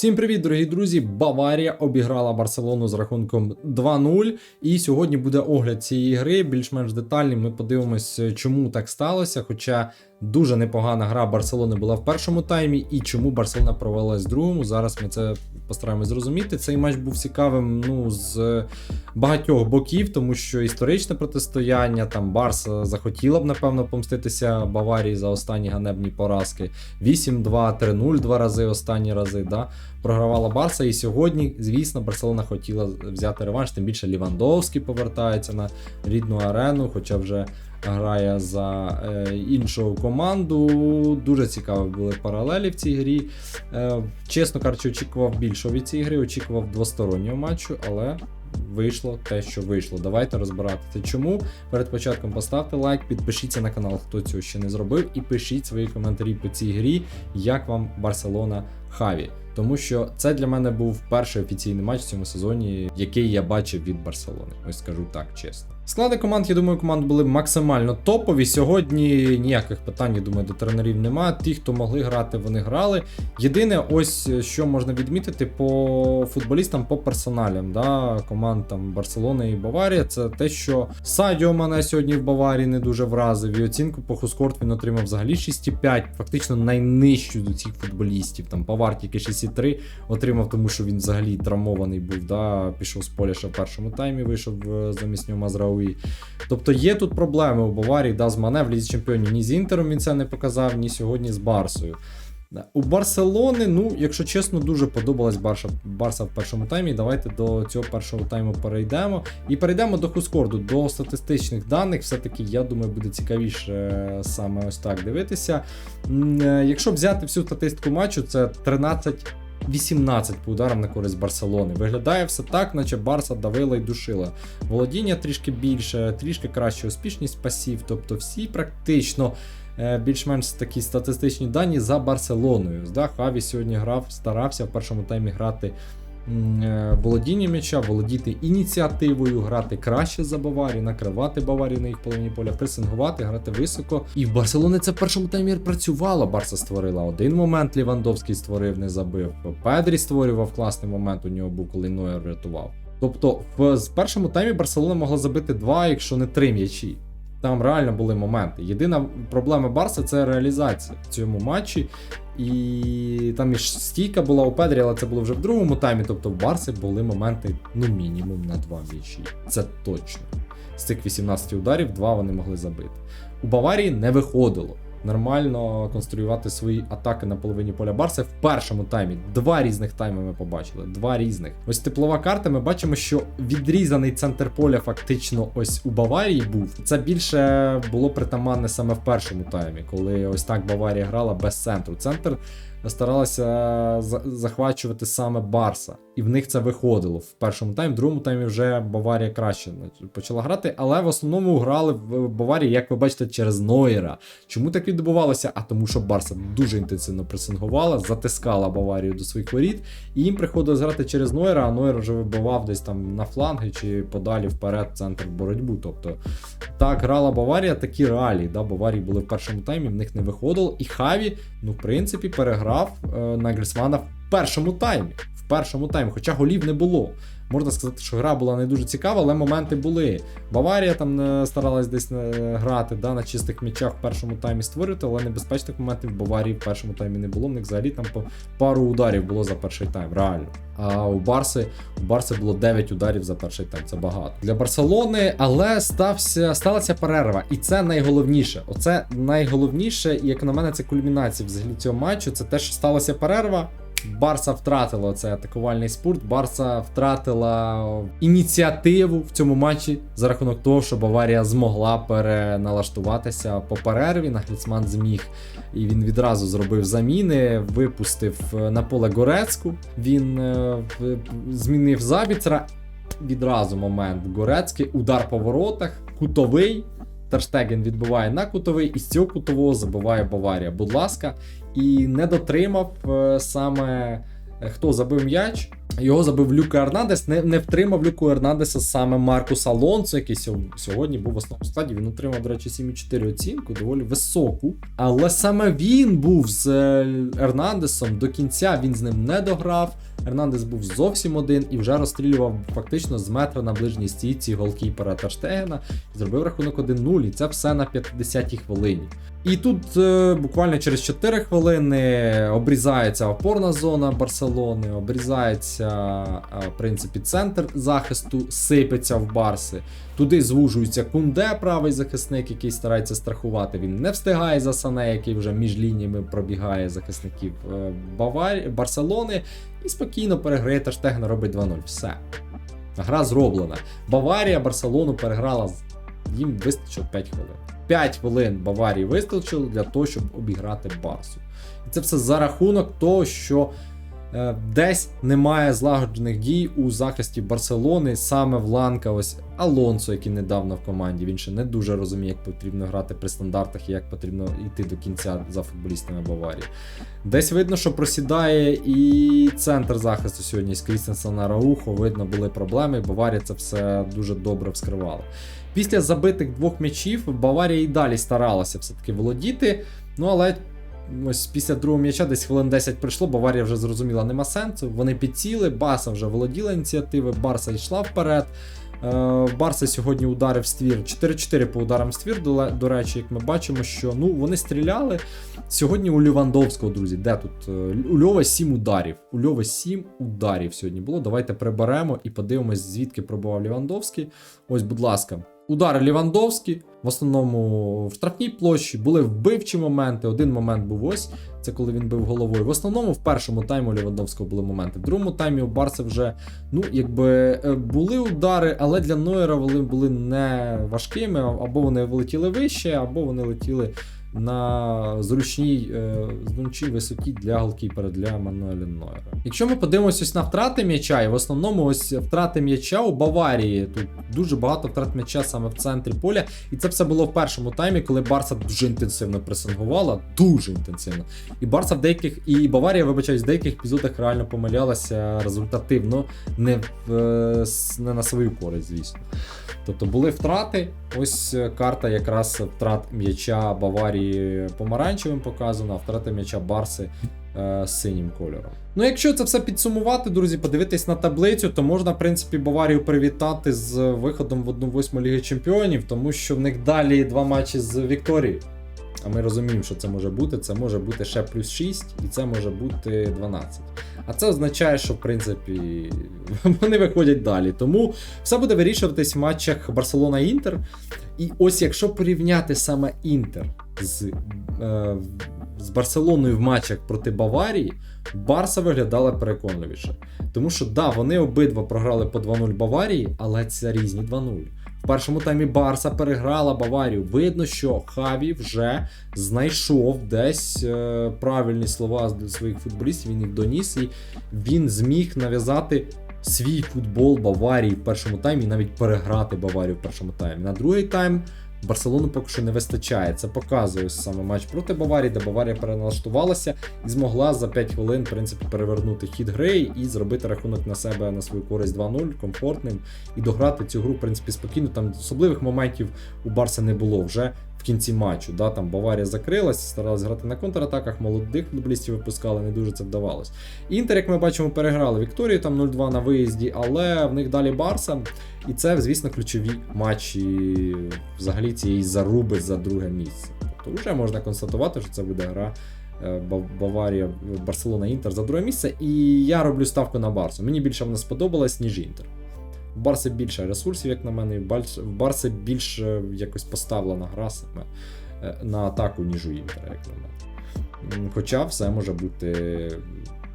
Всім привіт, дорогі друзі! Баварія обіграла Барселону з рахунком 2-0. І сьогодні буде огляд цієї гри, більш-менш детальний. Ми подивимось, чому так сталося. Хоча дуже непогана гра Барселони була в першому таймі, і чому Барселона провалилась в другому. Зараз ми це постараємось зрозуміти. Цей матч був цікавим ну, з багатьох боків, тому що історичне протистояння, там Барса захотіла б, напевно, помститися Баварії за останні ганебні поразки. 8-2, 3-0 два рази останні рази. Да? Програвала Барса. І сьогодні, звісно, Барселона хотіла взяти реванш, тим більше Лівандовський повертається на рідну арену, хоча вже грає за е, іншу команду. Дуже цікаві були паралелі в цій грі. Е, чесно кажучи, очікував більшого від цієї гри, очікував двостороннього матчу, але. Вийшло те, що вийшло. Давайте розбиратися. Чому? Перед початком поставте лайк, підпишіться на канал, хто цього ще не зробив, і пишіть свої коментарі по цій грі, як вам Барселона Хаві. Тому що це для мене був перший офіційний матч в цьому сезоні, який я бачив від Барселони. Ось скажу так чесно. Склади команд, я думаю, команд були максимально топові. Сьогодні ніяких питань, я думаю, до тренерів немає. Ті, хто могли грати, вони грали. Єдине, ось що можна відмітити по футболістам, по персоналям да, команд там Барселони і Баварія, це те, що Садіо мене сьогодні в Баварії не дуже вразив. І оцінку по Хускорт він отримав взагалі 6,5, фактично найнижчу до цих футболістів. Там Павар тільки 6,3 отримав, тому що він взагалі травмований був. да, Пішов з поля ще в першому таймі, вийшов е, замість нього Мазрауї. Тобто є тут проблеми у Баварії, да, з Мане в лізі чемпіонів. Ні з Інтером він це не показав, ні сьогодні з Барсою. У Барселони, ну, якщо чесно, дуже подобалась Барса, Барса в першому таймі. Давайте до цього першого тайму перейдемо. І перейдемо до Хускорду, до статистичних даних. Все-таки, я думаю, буде цікавіше е, саме ось так дивитися. Е, якщо взяти всю статистику матчу, це 13 18 по ударам на користь Барселони. Виглядає все так, наче Барса давила і душила. Володіння трішки більше, трішки краща успішність пасів. Тобто всі практично е, більш-менш такі статистичні дані за Барселоною. Да, Хаві сьогодні грав, старався в першому таймі грати володіння м'яча, володіти ініціативою, грати краще за Баварію, накривати Баварію на їх половині поля, пресингувати, грати високо. І в Барселоні це в першому таймі працювало. Барса створила один момент. Лівандовський створив, не забив. Педрі створював класний момент. У нього був, коли Нойер рятував. Тобто, в першому таймі Барселона могла забити два, якщо не три м'ячі. Там реально були моменти. Єдина проблема Барса це реалізація в цьому матчі. І там і стійка була у Педрі, але це було вже в другому таймі. Тобто в Барси були моменти, ну, мінімум на два м'ячі. Це точно. З цих 18 ударів, два вони могли забити. У Баварії не виходило нормально конструювати свої атаки на половині поля Барса в першому таймі. Два різних тайми ми побачили. Два різних. Ось теплова карта. Ми бачимо, що відрізаний центр поля фактично ось у Баварії був. Це більше було притаманне саме в першому таймі, коли ось так Баварія грала без центру. Центр старалася захвачувати саме Барса. І в них це виходило в першому таймі, в другому таймі вже Баварія краще почала грати, але в основному грали в Баварії, як ви бачите, через Нойера. Чому так відбувалося? А тому, що Барса дуже інтенсивно пресингувала, затискала Баварію до своїх воріт, і їм приходилось грати через Нойера, а Нойер вже вибивав десь там на фланги чи подалі вперед центр боротьбу. Тобто так грала Баварія, такі реалії. Да? Баварії були в першому таймі, в них не виходило. І Хаві, ну, в принципі, переграв е, на в першому таймі В першому таймі, хоча голів не було. Можна сказати, що гра була не дуже цікава, але моменти були. Баварія там е, старалась десь е, грати да, на чистих м'ячах в першому таймі створювати, але небезпечних моментів в Баварії в першому таймі не було. В них взагалі там по пару ударів було за перший тайм, реально. А у Барси у Барси було 9 ударів за перший тайм. Це багато для Барселони, але стався сталася перерва, і це найголовніше. Оце найголовніше, і як на мене, це кульмінація взагалі цього матчу. Це те, що сталася перерва. Барса втратила цей атакувальний спорт. Барса втратила ініціативу в цьому матчі за рахунок того, що Баварія змогла переналаштуватися по перерві. Нахліцман зміг і він відразу зробив заміни, випустив на поле Горецьку. Він е, змінив Забіцера. Відразу момент Горецький, удар по воротах, кутовий. Терштеген відбиває на кутовий, і з цього кутового забиває Баварія. Будь ласка, і не дотримав е, саме е, хто забив м'яч. Його забив Люка Ернандес, не, не втримав Люку Ернандеса саме Маркус Алонсо, який сьо- сьогодні був в основному складі. Він отримав, до речі, 7,4 оцінку, доволі високу. Але саме він був з е, Ернандесом до кінця, він з ним не дограв. Ернандес був зовсім один і вже розстрілював фактично з метра на ближній стійці голкіпера Таштегена. Зробив рахунок 1-0, і це все на 50-й хвилині. І тут е, буквально через 4 хвилини обрізається опорна зона Барселони, обрізається е, в принципі центр захисту, сипеться в Барси. Туди звужується Кунде, правий захисник, який старається страхувати. Він не встигає за Сане, який вже між лініями пробігає захисників е, Баварі... Барселони. І спокійно переграє Таштегна, робить 2-0. Все. Гра зроблена. Баварія Барселону переграла. Їм вистачило 5 хвилин. 5 хвилин Баварії вистачило для того, щоб обіграти Барсу. І це все за рахунок того, що десь немає злагоджених дій у захисті Барселони, саме в ланка ось Алонсо, який недавно в команді. Він ще не дуже розуміє, як потрібно грати при стандартах і як потрібно йти до кінця за футболістами Баварії. Десь видно, що просідає і центр захисту сьогодні з Крістенсена Раухо. Видно, були проблеми. Баварія це все дуже добре вскривала. Після забитих двох м'ячів Баварія і далі старалася все-таки володіти. Ну але ось після другого м'яча, десь хвилин 10 пройшло, Баварія вже зрозуміла, нема сенсу. Вони підсіли, Барса вже володіла ініціативи, Барса йшла вперед. Е, Барса сьогодні ударив ствір 4-4 по ударам ствір. До, до речі, як ми бачимо, що ну вони стріляли. Сьогодні у Лівандовського, друзі, де тут? Е, У Льова 7 ударів. У Льова 7 ударів сьогодні було. Давайте приберемо і подивимось, звідки пробував Лівандовський. Ось, будь ласка. Удари Лівандовські, в основному в штрафній площі були вбивчі моменти. Один момент був ось, це коли він бив головою. В основному в першому таймі у Лівандовського були моменти. В другому таймі у Барса вже ну, якби е, були удари, але для Нойера вони були не важкими, або вони влетіли вище, або вони летіли на зручній, е, зручній висоті для голкіпера, для Мануеля Нойера. Якщо ми подивимося на втрати м'яча, і в основному ось втрати м'яча у Баварії. Тут дуже багато втрат м'яча саме в центрі поля. І це все було в першому таймі, коли Барса дуже інтенсивно пресингувала, дуже інтенсивно. І Барса в деяких, і Баварія, вибачаюсь, в деяких епізодах реально помилялася результативно, не, в, е, не на свою користь, звісно. Тобто були втрати. Ось е, карта якраз втрат м'яча Баварії помаранчевим показана, а втрати м'яча Барси е, синім кольором. Ну, якщо це все підсумувати, друзі, подивитись на таблицю, то можна, в принципі, Баварію привітати з виходом в 1-8 Ліги Чемпіонів, тому що в них далі два матчі з Вікторією. А ми розуміємо, що це може бути. Це може бути ще плюс 6, і це може бути 12. А це означає, що в принципі вони виходять далі. Тому все буде вирішуватись в матчах Барселона-Інтер. І ось якщо порівняти саме Інтер з, е, з Барселоною в матчах проти Баварії, Барса виглядала переконливіше. Тому що да, вони обидва програли по 2-0 Баварії, але це різні 2-0. В першому таймі Барса переграла Баварію. Видно, що Хаві вже знайшов десь е, правильні слова для своїх футболістів. Він їх доніс, і він зміг нав'язати свій футбол Баварії в першому таймі і навіть переграти Баварію в першому таймі. На другий тайм Барселону поки що не вистачає. Це показує саме матч проти Баварії, де Баварія переналаштувалася і змогла за 5 хвилин, в принципі, перевернути хід гри і зробити рахунок на себе на свою користь 2-0 комфортним і дограти цю гру, в принципі, спокійно. Там особливих моментів у Барса не було вже в кінці матчу. Да? Там Баварія закрилась, старалась грати на контратаках, молодих футболістів випускали, не дуже це вдавалось. Інтер, як ми бачимо, переграли Вікторію там 0-2 на виїзді, але в них далі Барса. І це, звісно, ключові матчі взагалі цієї заруби за друге місце. Тобто вже можна констатувати, що це буде гра е, Баварія, Барселона Інтер за друге місце. І я роблю ставку на Барсу. Мені більше вона сподобалась, ніж Інтер. В Барси більше ресурсів, як на мене, і в Барси більш якось поставлена гра саме е, на атаку, ніж у Інтера, як на мене. Хоча все може бути.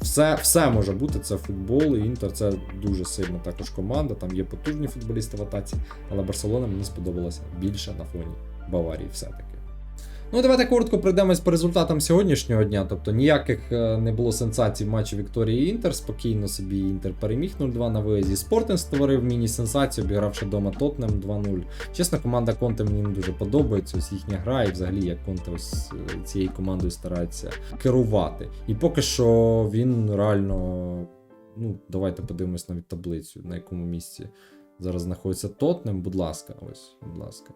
Все, все може бути, це футбол, і Інтер це дуже сильна також команда. Там є потужні футболісти в атаці, але Барселона мені сподобалася більше на фоні Баварії все-таки. Ну, давайте коротко пройдемось по результатам сьогоднішнього дня. Тобто ніяких е, не було сенсацій в матчі Вікторії Інтер. Спокійно собі Інтер переміг 0-2 на виїзді. Спортинг створив міні-сенсацію, обігравши вдома Тотнем 2-0. Чесно, команда Конте мені не дуже подобається. Ось їхня гра, і взагалі як Конте ось е, цією командою старається керувати. І поки що він реально. Ну, давайте подивимось навіть таблицю, на якому місці зараз знаходиться Тотнем. Будь ласка, ось, будь ласка.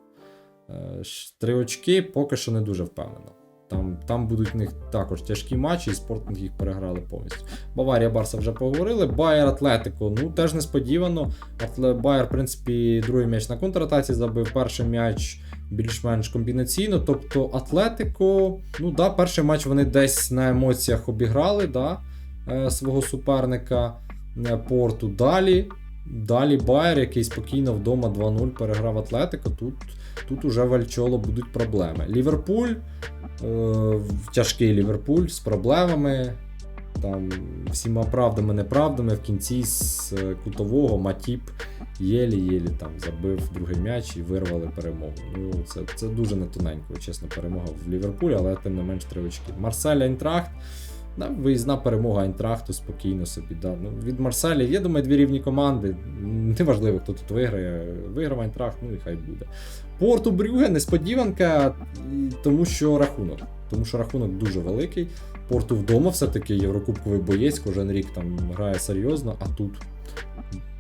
Е, Три очки поки що не дуже впевнено. Там, там будуть в них також тяжкі матчі, і спортинг їх переграли повністю. Баварія, Барса вже поговорили. Байер Атлетико, ну теж несподівано. Байер, в принципі, другий м'яч на контратаці забив, перший м'яч більш-менш комбінаційно. Тобто Атлетико, ну да, перший матч вони десь на емоціях обіграли да, е, свого суперника е, Порту. Далі. Далі Байер, який спокійно вдома 2-0 переграв Атлетико. Тут, тут уже в Альчоло будуть проблеми. Ліверпуль, е, тяжкий Ліверпуль з проблемами. Там всіма правдами, неправдами в кінці з е, кутового Матіп єлі-єлі там забив другий м'яч і вирвали перемогу. Ну, це, це дуже не тоненько, чесно, перемога в Ліверпулі, але тим не менш три очки. Марсель Айнтрахт. Да, виїзна перемога Айнтрахту спокійно собі. Да. Ну, від Марселі є, думаю, дві рівні команди. Неважливо, хто тут виграє. Виграв Айнтрахт, ну і хай буде. Порту Брюге несподіванка, тому що рахунок. Тому що рахунок дуже великий. Порту вдома все-таки єврокубковий боєць, кожен рік там грає серйозно, а тут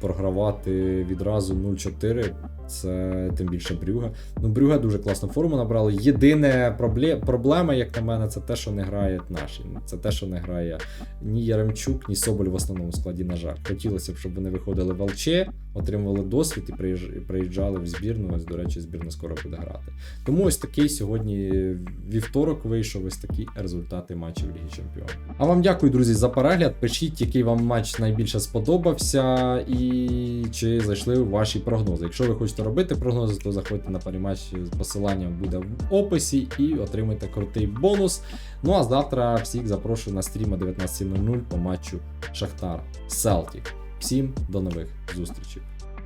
програвати відразу 0-4. Це тим більше Брюга. Ну, Брюга дуже класну форму набрали. Єдине пробле... проблема, як на мене, це те, що не грає наші. Це те, що не грає ні Яремчук, ні Соболь в основному складі, на жаль. Хотілося б, щоб вони виходили в ЛЧ, отримували досвід і приїжджали в збірну. Ось, до речі, збірна скоро буде грати. Тому ось такий сьогодні вівторок вийшов, ось такі результати матчів Ліги Чемпіонів. А вам дякую, друзі, за перегляд. Пишіть, який вам матч найбільше сподобався, і чи зайшли ваші прогнози. Якщо ви хочете робити прогнози, то заходьте на паріматч, посилання буде в описі і отримайте крутий бонус. Ну а завтра всіх запрошую на стрім о 19.00 по матчу Шахтар Селтік. Всім до нових зустрічей.